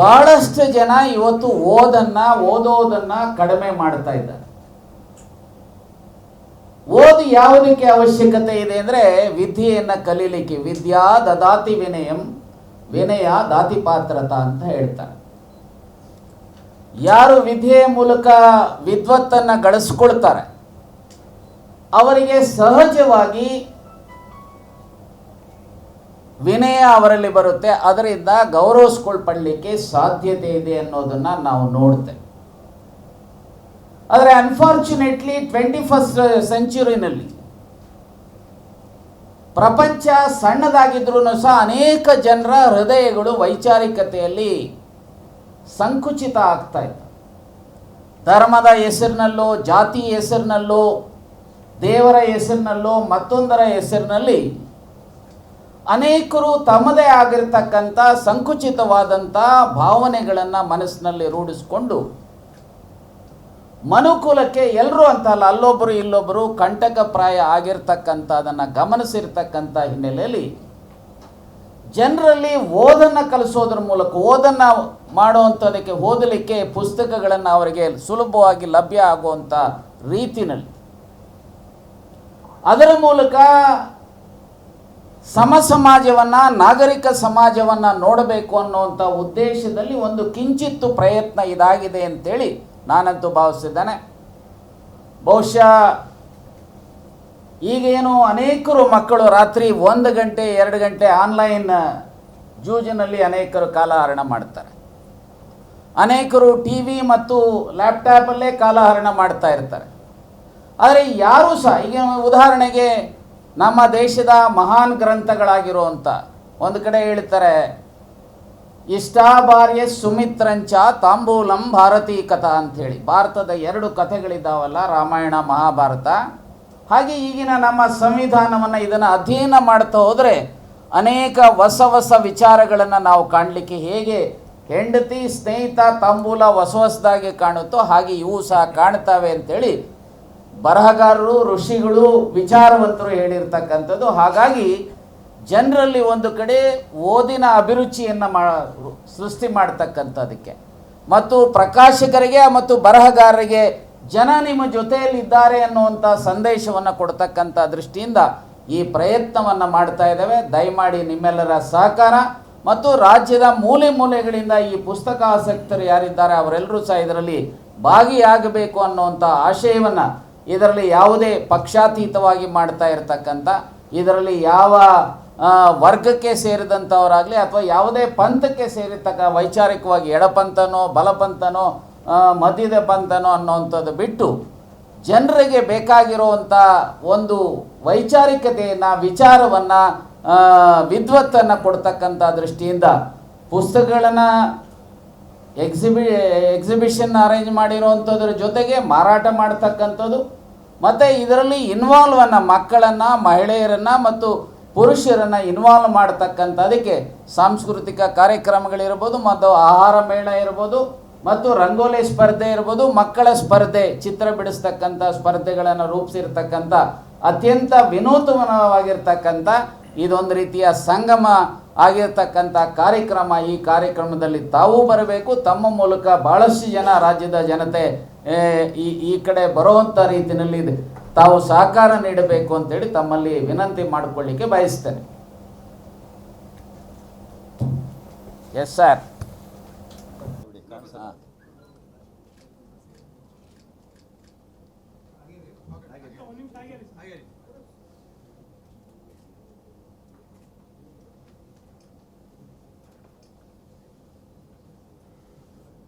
[SPEAKER 6] ಬಹಳಷ್ಟು ಜನ ಇವತ್ತು ಓದನ್ನ, ಓದೋದನ್ನ ಕಡಿಮೆ ಮಾಡ್ತಾ ಇದ್ದಾರೆ. ಓದು ಯಾವುದಕ್ಕೆ ಅವಶ್ಯಕತೆ ಇದೆ ಅಂದರೆ ವಿದ್ಯೆಯನ್ನು ಕಲೀಲಿಕ್ಕೆ. ವಿದ್ಯಾ ದದಾತಿ ವಿನಯಂ, ವಿನಯ ದಾತಿ ಪಾತ್ರತ ಅಂತ ಹೇಳ್ತಾರೆ. ಯಾರು ವಿದ್ಯೆಯ ಮೂಲಕ ವಿದ್ವತ್ತನ್ನು ಗಳಿಸ್ಕೊಳ್ತಾರೆ, ಅವರಿಗೆ ಸಹಜವಾಗಿ ವಿನಯ ಅವರಲ್ಲಿ ಬರುತ್ತೆ, ಅದರಿಂದ ಗೌರವಿಸ್ಕೊಳ್ಪಡಲಿಕ್ಕೆ ಸಾಧ್ಯತೆ ಇದೆ ಅನ್ನೋದನ್ನ ನಾವು ನೋಡ್ತೇವೆ ಆದರೆ ಅನ್ಫಾರ್ಚುನೇಟ್ಲಿ ಟ್ವೆಂಟಿ ಫಸ್ಟ್ ಸೆಂಚುರಿನಲ್ಲಿ ಪ್ರಪಂಚ ಸಣ್ಣದಾಗಿದ್ರೂ ಸಹ ಅನೇಕ ಜನರ ಹೃದಯಗಳು ವೈಚಾರಿಕತೆಯಲ್ಲಿ ಸಂಕುಚಿತ ಆಗ್ತಾ ಇತ್ತು. ಧರ್ಮದ ಹೆಸರಿನಲ್ಲೋ, ಜಾತಿ ಹೆಸರಿನಲ್ಲೋ, ದೇವರ ಹೆಸರಿನಲ್ಲೋ, ಮತ್ತೊಂದರ ಹೆಸರಿನಲ್ಲಿ ಅನೇಕರು ತಮ್ಮದೇ ಆಗಿರತಕ್ಕಂಥ ಸಂಕುಚಿತವಾದಂಥ ಭಾವನೆಗಳನ್ನು ಮನಸ್ಸಿನಲ್ಲಿ ರೂಢಿಸಿಕೊಂಡು ಮನುಕುಲಕ್ಕೆ ಎಲ್ಲರೂ ಅಂತಲ್ಲ ಅಲ್ಲೊಬ್ಬರು ಇಲ್ಲೊಬ್ಬರು ಕಂಟಕಪ್ರಾಯ ಆಗಿರ್ತಕ್ಕಂಥದನ್ನು ಗಮನಿಸಿರ್ತಕ್ಕಂಥ ಹಿನ್ನೆಲೆಯಲ್ಲಿ ಜನರಲ್ಲಿ ಓದನ್ನು ಕಲಿಸೋದ್ರ ಮೂಲಕ, ಓದನ್ನು ಮಾಡುವಂಥದಕ್ಕೆ ಓದಲಿಕ್ಕೆ ಪುಸ್ತಕಗಳನ್ನು ಅವರಿಗೆ ಸುಲಭವಾಗಿ ಲಭ್ಯ ಆಗುವಂಥ ರೀತಿನಲ್ಲಿ. ಅದರ ಮೂಲಕ ಸಮ ಸಮಾಜವನ್ನು, ನಾಗರಿಕ ಸಮಾಜವನ್ನು ನೋಡಬೇಕು ಅನ್ನುವಂಥ ಉದ್ದೇಶದಲ್ಲಿ ಒಂದು ಕಿಂಚಿತ್ತು ಪ್ರಯತ್ನ ಇದಾಗಿದೆ ಅಂತೇಳಿ ನಾನಂತೂ ಭಾವಿಸಿದ್ದೇನೆ. ಬಹುಶಃ ಈಗೇನು ಅನೇಕರು ಮಕ್ಕಳು ರಾತ್ರಿ ಒಂದು ಗಂಟೆ, ಎರಡು ಗಂಟೆ ಆನ್ಲೈನ್ ಜೂಜಿನಲ್ಲಿ ಅನೇಕರು ಕಾಲಹರಣ ಮಾಡ್ತಾರೆ. ಅನೇಕರು ಟಿ ವಿ ಮತ್ತು ಲ್ಯಾಪ್ಟಾಪಲ್ಲೇ ಕಾಲಹರಣ ಮಾಡ್ತಾ ಇರ್ತಾರೆ. ಆದರೆ ಯಾರೂ ಸಹ ಈಗ ಉದಾಹರಣೆಗೆ ನಮ್ಮ ದೇಶದ ಮಹಾನ್ ಗ್ರಂಥಗಳಾಗಿರುವಂಥ ಒಂದು ಕಡೆ ಹೇಳ್ತಾರೆ ಇಷ್ಟಾಭಾರ್ಯ ಸುಮಿತ್ರಂಚ ತಾಂಬೂಲಂ ಭಾರತೀ ಕಥಾ ಅಂಥೇಳಿ. ಭಾರತದ ಎರಡು ಕಥೆಗಳಿದ್ದಾವಲ್ಲ, ರಾಮಾಯಣ, ಮಹಾಭಾರತ. ಹಾಗೆ ಈಗಿನ ನಮ್ಮ ಸಂವಿಧಾನವನ್ನು ಇದನ್ನು ಅಧ್ಯಯನ ಮಾಡ್ತಾ ಹೋದರೆ ಅನೇಕ ಹೊಸ ಹೊಸ ವಿಚಾರಗಳನ್ನು ನಾವು ಕಾಣಲಿಕ್ಕೆ ಹೇಗೆ? ಹೆಂಡತಿ, ಸ್ನೇಹಿತ, ತಾಂಬೂಲ ಹೊಸ ಹೊಸದಾಗಿ ಕಾಣುತ್ತೋ ಹಾಗೆ ಇವು ಸಹ ಕಾಣ್ತಾವೆ ಅಂತೇಳಿ ಬರಹಗಾರರು, ಋಷಿಗಳು, ವಿಚಾರವಂತರು ಹೇಳಿರ್ತಕ್ಕಂಥದ್ದು. ಹಾಗಾಗಿ ಜನರಲ್ಲಿ ಒಂದು ಕಡೆ ಓದಿನ ಅಭಿರುಚಿಯನ್ನು ಮಾ, ಸೃಷ್ಟಿ ಮಾಡ್ತಕ್ಕಂಥದಕ್ಕೆ. ಮತ್ತು ಪ್ರಕಾಶಕರಿಗೆ ಮತ್ತು ಬರಹಗಾರರಿಗೆ ಜನ ನಿಮ್ಮ ಜೊತೆಯಲ್ಲಿದ್ದಾರೆ ಅನ್ನುವಂಥ ಸಂದೇಶವನ್ನು ಕೊಡ್ತಕ್ಕಂಥ ದೃಷ್ಟಿಯಿಂದ ಈ ಪ್ರಯತ್ನವನ್ನು ಮಾಡ್ತಾ ಇದ್ದೇವೆ. ದಯಮಾಡಿ ನಿಮ್ಮೆಲ್ಲರ ಸಹಕಾರ ಮತ್ತು ರಾಜ್ಯದ ಮೂಲೆ ಮೂಲೆಗಳಿಂದ ಈ ಪುಸ್ತಕ ಆಸಕ್ತರು ಯಾರಿದ್ದಾರೆ ಅವರೆಲ್ಲರೂ ಸಹ ಇದರಲ್ಲಿ ಭಾಗಿಯಾಗಬೇಕು ಅನ್ನುವಂಥ ಆಶಯವನ್ನು ಇದರಲ್ಲಿ ಯಾವುದೇ ಪಕ್ಷಾತೀತವಾಗಿ ಮಾಡ್ತಾ ಇರತಕ್ಕಂಥ, ಇದರಲ್ಲಿ ಯಾವ ವರ್ಗಕ್ಕೆ ಸೇರಿದಂಥವರಾಗಲಿ ಅಥವಾ ಯಾವುದೇ ಪಂಥಕ್ಕೆ ಸೇರಿರ್ತಕ್ಕ ವೈಚಾರಿಕವಾಗಿ ಎಡಪಂಥನೋ, ಬಲಪಂಥನೋ ಮಧ್ಯದ ಪಂಥನೋ ಅನ್ನೋವಂಥದ್ದು ಬಿಟ್ಟು ಜನರಿಗೆ ಬೇಕಾಗಿರುವಂಥ ಒಂದು ವೈಚಾರಿಕತೆಯನ್ನು, ವಿಚಾರವನ್ನು ವಿದ್ವತ್ತನ್ನು ಕೊಡ್ತಕ್ಕಂಥ ದೃಷ್ಟಿಯಿಂದ ಪುಸ್ತಕಗಳನ್ನು ಎಕ್ಸಿಬಿ ಎಕ್ಸಿಬಿಷನ್ ಅರೇಂಜ್ ಮಾಡಿರುವಂಥದ್ರ ಜೊತೆಗೆ ಮಾರಾಟ ಮಾಡ್ತಕ್ಕಂಥದ್ದು. ಮತ್ತು ಇದರಲ್ಲಿ ಅನ್ನ, ಮಕ್ಕಳನ್ನು, ಮಹಿಳೆಯರನ್ನು ಮತ್ತು ಪುರುಷರನ್ನು ಇನ್ವಾಲ್ವ್ ಮಾಡ್ತಕ್ಕಂಥದಕ್ಕೆ ಸಾಂಸ್ಕೃತಿಕ ಕಾರ್ಯಕ್ರಮಗಳಿರ್ಬೋದು, ಮತ್ತು ಆಹಾರ ಮೇಳ ಇರ್ಬೋದು, ಮತ್ತು ರಂಗೋಲಿ ಸ್ಪರ್ಧೆ ಇರ್ಬೋದು, ಮಕ್ಕಳ ಸ್ಪರ್ಧೆ, ಚಿತ್ರ ಬಿಡಿಸ್ತಕ್ಕಂಥ ಸ್ಪರ್ಧೆಗಳನ್ನು ರೂಪಿಸಿರ್ತಕ್ಕಂಥ ಅತ್ಯಂತ ವಿನೂತನವಾಗಿರ್ತಕ್ಕಂಥ ಇದೊಂದು ರೀತಿಯ ಸಂಗಮ ಆಗಿರ್ತಕ್ಕಂಥ ಕಾರ್ಯಕ್ರಮ ಈ ಕಾರ್ಯಕ್ರಮದಲ್ಲಿ ತಾವು ಬರಬೇಕು. ತಮ್ಮ ಮೂಲಕ ಭಾಳಷ್ಟು ಜನ ರಾಜ್ಯದ ಜನತೆ ಈ ಈ ಕಡೆ ಬರುವಂಥ ರೀತಿಯಲ್ಲಿ ತಾವು ಸಹಕಾರ ನೀಡಬೇಕು ಅಂತೇಳಿ ತಮ್ಮಲ್ಲಿ ವಿನಂತಿ ಮಾಡಿಕೊಳ್ಳಿಕ್ಕೆ ಬಯಸ್ತೇನೆ. Yes sir